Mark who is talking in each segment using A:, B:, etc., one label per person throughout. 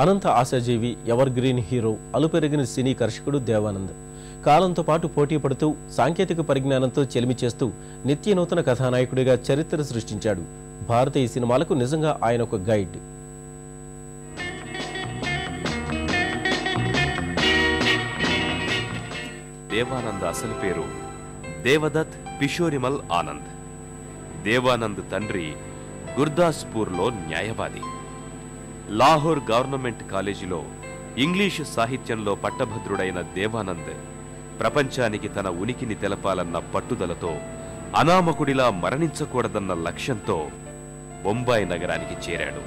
A: అనంత ఆశాజీవి evergreen hero అలుపెరిగిన సినీ కర్షకుడు దేవానంద్. కాలంతో పాటు పోటీ పడుతూ సాంకేతిక పరిజ్ఞానంతో చెలిమి చేస్తూ నిత్య నూతన కథానాయకుడిగా చరిత్ర సృష్టించాడు. భారతీయ సినిమాలకు నిజంగా ఆయన ఒక గైడ్.
B: దేవానంద్ అసలు పేరు దేవదత్ కిషోరిమల్ ఆనంద్. దేవానంద్ తండ్రి గుర్దాస్పూర్లో న్యాయవాది. లాహోర్ గవర్నమెంట్ కాలేజీలో ఇంగ్లీషు సాహిత్యంలో పట్టభద్రుడైన దేవానంద్ ప్రపంచానికి తన ఉనికిని తెలపాలన్న పట్టుదలతో అనామకుడిలా మరణించకూడదన్న లక్ష్యంతో బొంబాయి నగరానికి చేరాడు.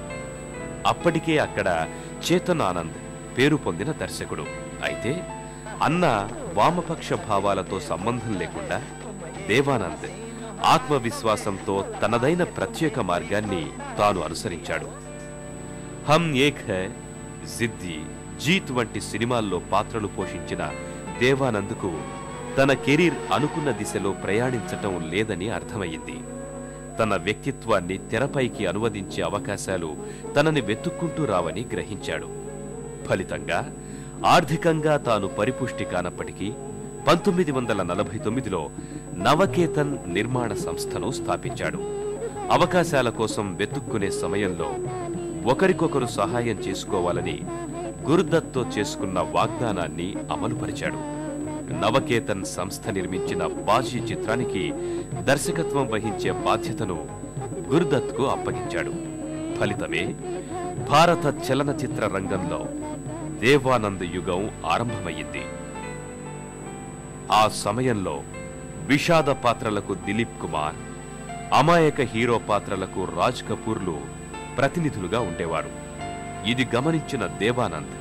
B: అప్పటికే అక్కడ చేతన్ ఆనంద్ పేరు పొందిన దర్శకుడు. అయితే అన్న వామపక్ష భావాలతో సంబంధం లేకుండా దేవానంద్ ఆత్మవిశ్వాసంతో తనదైన ప్రత్యేక మార్గాన్ని తాను అనుసరించాడు. హమ్ ఏక్ హై జిద్ది జీత్ వంటి సినిమాల్లో పాత్రలు పోషించిన దేవానంద్కు తన కెరీర్ అనుకున్న దిశలో ప్రయాణించటం లేదని అర్థమయ్యింది. తన వ్యక్తిత్వాన్ని తెరపైకి అనువదించే అవకాశాలు తనని వెతుక్కుంటూ రావని గ్రహించాడు. ఫలితంగా ఆర్థికంగా తాను పరిపుష్టి కానప్పటికీ పంతొమ్మిది వందల నలభై తొమ్మిదిలో నవకేతన్ నిర్మాణ సంస్థను స్థాపించాడు. అవకాశాల కోసం వెతుక్కునే సమయంలో ఒకరికొకరు సహాయం చేసుకోవాలని గురుదత్తో చేసుకున్న వాగ్దానాన్ని అమలుపరిచాడు. నవకేతన్ సంస్థ నిర్మించిన బాజీ చిత్రానికి దర్శకత్వం వహించే బాధ్యతను గురుదత్కు అప్పగించాడు. ఫలితమే భారత చలనచిత్ర రంగంలో దేవానంద్ యుగం ఆరంభమయ్యింది. ఆ సమయంలో విషాద పాత్రలకు దిలీప్ కుమార్ అమాయక హీరో పాత్రలకు రాజ్ కపూర్లు ప్రతినిధులుగా ఉండేవారు ఇది గమనించిన దేవానంద్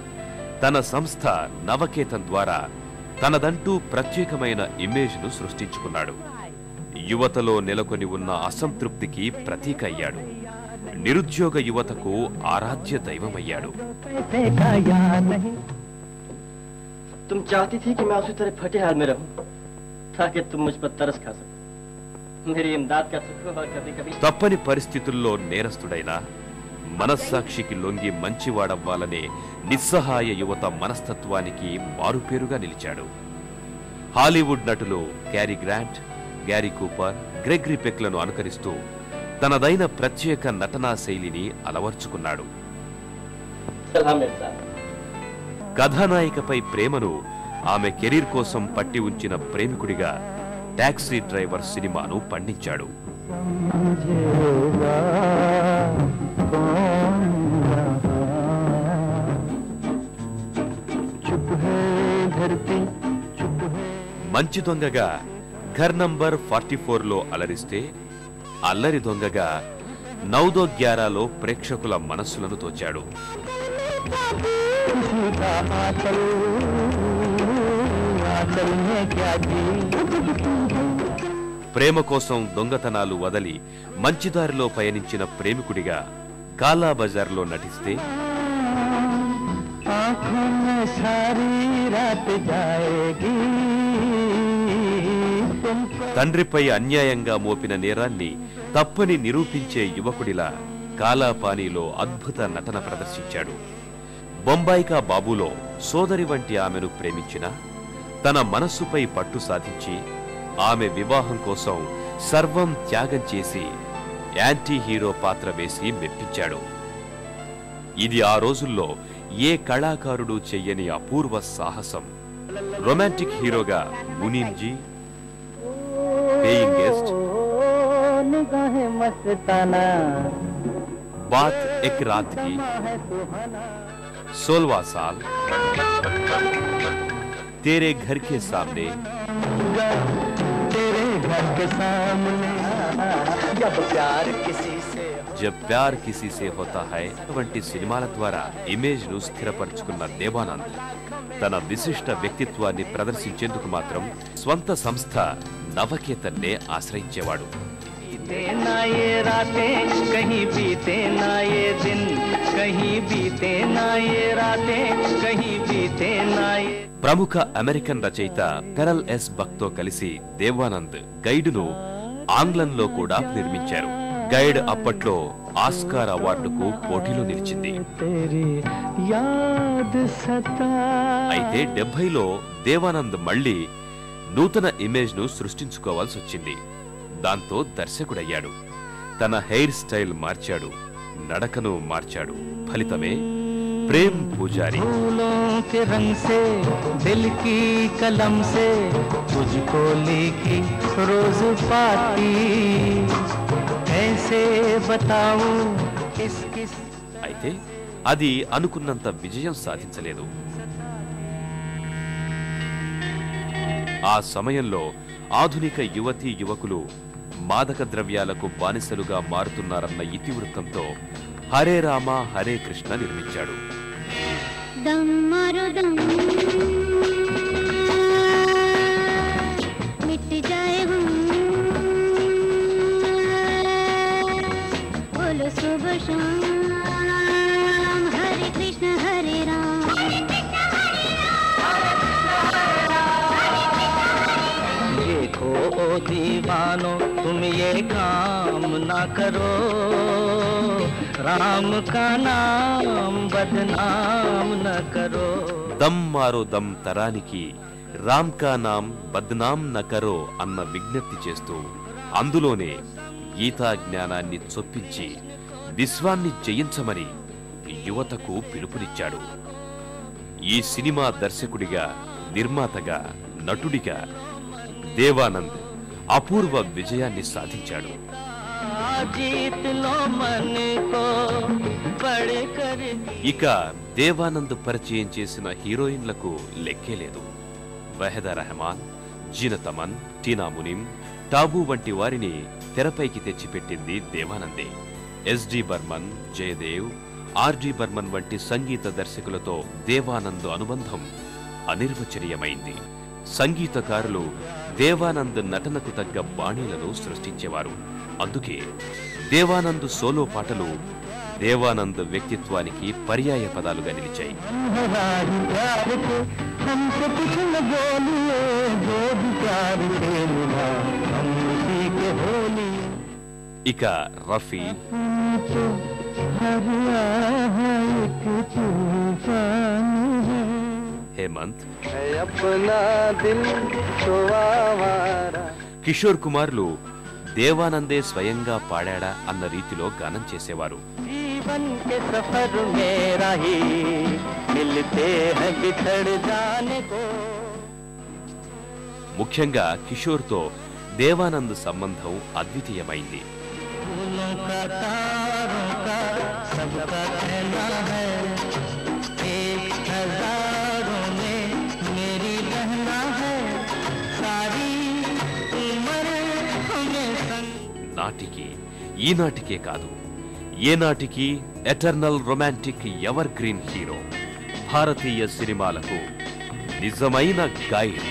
B: తన సంస్థ నవకేతన్ ద్వారా తనదంటూ ప్రత్యేకమైన ఇమేజ్ను సృష్టించుకున్నాడు యువతలో నెలకొని ఉన్న అసంతృప్తికి ప్రతీక అయ్యాడు నిరుద్యోగ యువతకు ఆరాధ్య దైవమయ్యాడు
C: पैसे का याद नहीं तुम चाहती थी कि मैं उसी तरह फटे हाल में रहूं ताकि तुम मुझ पर तरस खा सको
B: తప్పని పరిస్థితుల్లో నేరస్తుడైనా మనస్సాక్షికి లొంగి మంచివాడవ్వాలనే నిస్సహాయ యువత మనస్తత్వానికి మారుపేరుగా నిలిచాడు. హాలీవుడ్ నటులు Cary Grant Gary Cooper Gregory పెక్లను అనుకరిస్తూ తనదైన ప్రత్యేక నటనా శైలిని అలవర్చుకున్నాడు. కథానాయికపై ప్రేమను ఆమె కెరీర్ కోసం పట్టి ఉంచిన ప్రేమికుడిగా ట్యాక్సీ డ్రైవర్ సినిమాను పండించాడు. మంచి దొంగగా ఘర్ నంబర్ ఫార్టీ ఫోర్లో అలరిస్తే అల్లరి దొంగగా నౌదో గ్యారాలో ప్రేక్షకుల మనస్సులను తోచాడు. ప్రేమ కోసం దొంగతనాలు వదలి మంచిదారిలో పయనించిన ప్రేమికుడిగా కాలా బజార్లో నటిస్తే తండ్రిపై అన్యాయంగా మోపిన నేరాన్ని తప్పని నిరూపించే యువకుడిలా కాలాపానీలో అద్భుత నటన ప్రదర్శించాడు. బొంబాయికా బాబులో సోదరి వంటి ఆమెను ప్రేమించిన తన మనస్సుపై పట్టు సాధించి ఆమె వివాహం కోసం సర్వం త్యాగం చేసి యాంటీ హీరో పాత్ర వేసి మెప్పించాడు. ఇది ఆ రోజుల్లో ఏ కళాకారుడు చెయ్యని అపూర్వ సాహసం. రొమాంటిక్ హీరోగా మునీంజీ పేయింగ్ గెస్ట్ బాత్ ఎక్ రాత్ సోల్వా సాల్ तेरे घर के सामने
C: तेरे घर के सामने जब प्यार किसी से
B: जब प्यार किसी से होता है వంటి సినిమాల ద్వారా ఇమేజ్ ను స్థిరపరచుకున్న దేవానంద్ తన విశిష్ట వ్యక్తిత్వాన్ని ప్రదర్శించేందుకు మాత్రం స్వంత సంస్థ నవకేతన్నే ఆశ్రయించేవాడు
C: बीते ना ये रातें कहीं बीते ना ये दिन कहीं बीते ना ये रातें कहीं बीते ना ये
B: ప్రముఖ అమెరికన్ రచయిత పెరల్ ఎస్ బక్తో కలిసి దేవానంద్ గైడును ఆంగ్లంలో కూడా నిర్మించారు గైడ్ అప్పట్లో ఆస్కార్ అవార్డుకు పోటీలో నిలిచింది
D: तेरी याद सता
B: అయితే డెబ్బైలో దేవానంద్ మళ్ళీ నూతన ఇమేజ్ ను సృష్టించుకోవాల్సి వచ్చింది దాంతో దర్శకుడయ్యాడు తన హెయిర్ స్టైల్ మార్చాడు నడకను మార్చాడు ఫలితమే ప్రేమ్ పూజారి
D: फूलों के रंग से दिल की कलम से तुझको लिखी रोज पाती कैसे बताऊं किस किस
B: అయితే అది అనుకున్నంత విజయం సాధించలేదు ఆ సమయంలో ఆధునిక యువతీ యువకులు మాదక ద్రవ్యాలకు బానిసలుగా మారుతున్నారన్న ఇతివృత్తంతో హరే రామ హరే కృష్ణ నిర్మించాడు.
D: दीवानो तुम ये काम ना करो राम का नाम बदनाम न करो
B: దమ్ మారో దమ్ తరానికి రామ్ కా నామ్ బద్నాం నకరో అన్న విజ్ఞప్తి చేస్తూ అందులోనే గీతా జ్ఞానాన్ని చొప్పించి విశ్వాన్ని జయించమని యువతకు పిలుపునిచ్చాడు ఈ సినిమా దర్శకుడిగా నిర్మాతగా నటుడిగా దేవానంద్ అపూర్వ విజయాన్ని సాధించాడు. ఇక దేవానంద్ పరిచయం చేసిన హీరోయిన్లకు లెక్కే లేదు వెహదా రెహమాన్ జీనతమన్ టీనా మునిం టాబు వంటి వారిని తెరపైకి తెచ్చిపెట్టింది దేవానందే. S D Burman Jaidev R D Burman వంటి సంగీత దర్శకులతో దేవానంద్ అనుబంధం అనిర్వచనీయమైంది. సంగీతకారులు దేవానంద్ నటనకు తగ్గ బాణీలను సృష్టించేవారు. అందుకే దేవానంద్ సోలో పాటలు దేవానంద్ వ్యక్తిత్వానికి పర్యాయ పదాలుగా నిలిచాయి. ఇక రఫీ హేమంత్. కిషోర్ కుమార్లు దేవానందే స్వయంగా పాడాడా అన్న రీతిలో గానం చేసేవారు. ముఖ్యంగా కిషోర్తో దేవానంద్ సంబంధం అద్వితీయమైంది. ఈనాటికే కాదు ఏనాటికి eternal romantic evergreen hero భారతీయ సినిమాలకు నిజమైన గైడ్